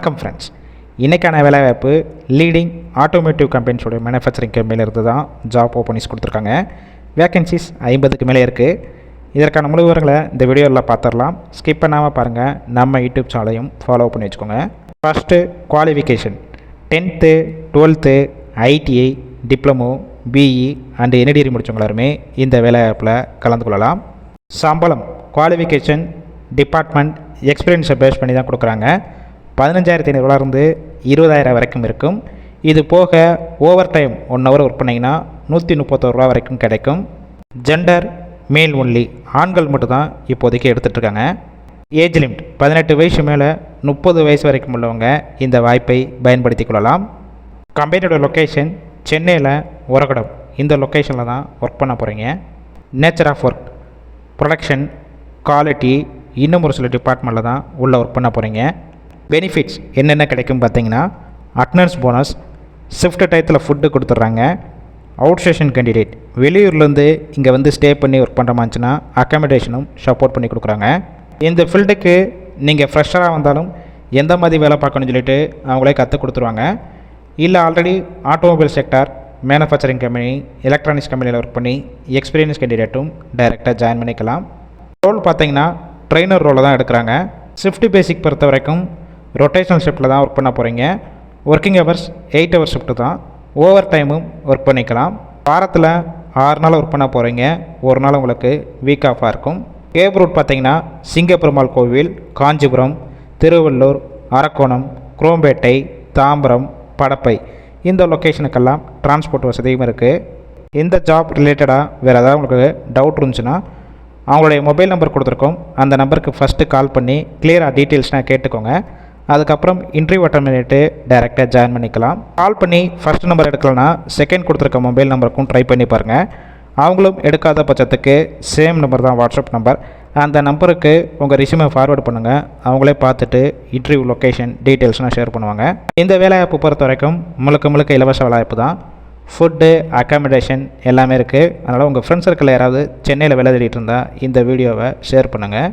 வணக்கம் ஃப்ரெண்ட்ஸ் இன்றைக்கான வேலைவாய்ப்பு லீடிங் ஆட்டோமேட்டிவ் கம்பெனிஸோட மேனுஃபேக்சரிங் கம்பெனியிலிருந்து தான் ஜாப் ஓப்பனிங்ஸ் கொடுத்துருக்காங்க. வேக்கன்சிஸ் ஐம்பதுக்கு மேலே இருக்குது இதற்கான முழு விவரங்களை இந்த வீடியோவில் பார்த்துடலாம். ஸ்கிப் பண்ணாமல் பாருங்கள் நம்ம யூடியூப் சேனலையும் ஃபாலோ பண்ணி வச்சுக்கோங்க. First qualification tenth twelfth ITI diploma BE and any degree முடித்தவங்க எல்லாருமே இந்த வேலைவாய்ப்பில் கலந்து கொள்ளலாம். சம்பளம். குவாலிஃபிகேஷன் டிபார்ட்மெண்ட் எக்ஸ்பீரியன்ஸை பேஸ் பண்ணி தான் கொடுக்குறாங்க. பதினஞ்சாயிரத்தி ஐநூறுலேருந்து இருபதாயிரம் வரைக்கும் இருக்கும். இது போக overtime one hour work பண்ணிங்கன்னா நூற்றி முப்பத்தோரு ரூபா வரைக்கும் கிடைக்கும். ஜெண்டர் மேல் ஒன்லி ஆண்கள் மட்டும்தான் இப்போதைக்கு எடுத்துகிட்டு இருக்காங்க ஏஜ் லிமிட் பதினெட்டு வயசு மேலே முப்பது வயசு வரைக்கும் உள்ளவங்க இந்த வாய்ப்பை பயன்படுத்தி கொள்ளலாம். கம்பெனியோட லொக்கேஷன் சென்னையில் உரகடம். இந்த லொக்கேஷனில் தான் ஒர்க் பண்ண போகிறீங்க nature of work production quality இன்னும் ஒரு சில டிபார்ட்மெண்ட்டில் தான் உள்ளே ஒர்க் பண்ண போகிறீங்க பெனிஃபிட்ஸ் என்னென்ன கிடைக்கும் பார்த்தீங்கன்னா அட்டனன்ஸ் போனஸ் ஷிஃப்ட் டயத்தில் ஃபுட்டு கொடுத்துட்றாங்க. அவுட் ஸ்டேஷன் கேண்டிடேட் வெளியூர்லேருந்து இங்கே வந்து ஸ்டே பண்ணி ஒர்க் பண்ணுற மாதிரிச்சுன்னா அக்காமடேஷனும் சப்போர்ட் பண்ணி கொடுக்குறாங்க. இந்த ஃபீல்டுக்கு நீங்கள் ஃப்ரெஷராக வந்தாலும் எந்த மாதிரி வேலை பார்க்கணும்னு சொல்லிட்டு அவங்களே கற்றுக் கொடுத்துருவாங்க. இல்லை already automobile sector manufacturing company electronics கம்பெனியில் ஒர்க் பண்ணி எக்ஸ்பீரியன்ஸ் கேண்டிடேட்டும் டைரெக்டாக ஜாயின் பண்ணிக்கலாம். ரோல் பார்த்தீங்கன்னா ட்ரெயினர் ரோலை தான் எடுக்கிறாங்க. ஷிஃப்ட் பேசிக் பொறுத்த வரைக்கும் ரொட்டேஷனல் ஷிஃப்ட்டில் தான் ஒர்க் பண்ண போகிறீங்க working hours eight hours shift தான். ஓவர் டைமும் ஒர்க் பண்ணிக்கலாம். வாரத்தில் ஆறு நாள் ஒர்க் பண்ண போகிறீங்க ஒரு நாள் உங்களுக்கு வீக் ஆஃபாக இருக்கும். கேப் ரூட் பார்த்தீங்கன்னா சிங்கப்பெருமாள் கோவில் காஞ்சிபுரம் திருவள்ளூர் அரக்கோணம் குரோம்பேட்டை தாம்பரம் படப்பை. இந்த லொக்கேஷனுக்கெல்லாம் டிரான்ஸ்போர்ட் வசதியும் இருக்குது இந்த ஜாப் ரிலேட்டடாக வேறு ஏதாவது உங்களுக்கு டவுட் இருந்துச்சுன்னா அவங்களுடைய மொபைல் நம்பர் கொடுத்துருக்கோம். அந்த நம்பருக்கு ஃபஸ்ட்டு கால் பண்ணி கிளியராக டீட்டெயில்ஸ்னால் கேட்டுக்கோங்க. அதுக்கப்புறம் இன்டர்வியூ அட்டன் பண்ணிவிட்டு டேரெக்டாக ஜாயின் பண்ணிக்கலாம். கால் பண்ணி ஃபஸ்ட் நம்பர் எடுக்கலனா செகண்ட் கொடுத்துருக்க மொபைல் நம்பருக்கும் ட்ரை பண்ணி பாருங்கள் அவங்களும் எடுக்காத பட்சத்துக்கு சேம் நம்பர் தான் வாட்ஸ்அப் நம்பர் அந்த நம்பருக்கு உங்கள் ரிசியூமை ஃபார்வேர்ட் பண்ணுங்கள் அவங்களே பார்த்துட்டு இன்டர்வியூ லொக்கேஷன் டீட்டெயில்ஸ்லாம் ஷேர் பண்ணுவாங்க. இந்த வேலைவாய்ப்பு பொறுத்த வரைக்கும் முழுக்க முழுக்க இலவச வேலைவாய்ப்பு தான். ஃபுட்டு அக்காமடேஷன் எல்லாமே இருக்குது அதனால் உங்கள் ஃப்ரெண்ட்ஸ் சர்க்கிளில் யாராவது சென்னையில் வேலை தேடிட்டு இருந்தால் இந்த வீடியோவை ஷேர் பண்ணுங்கள்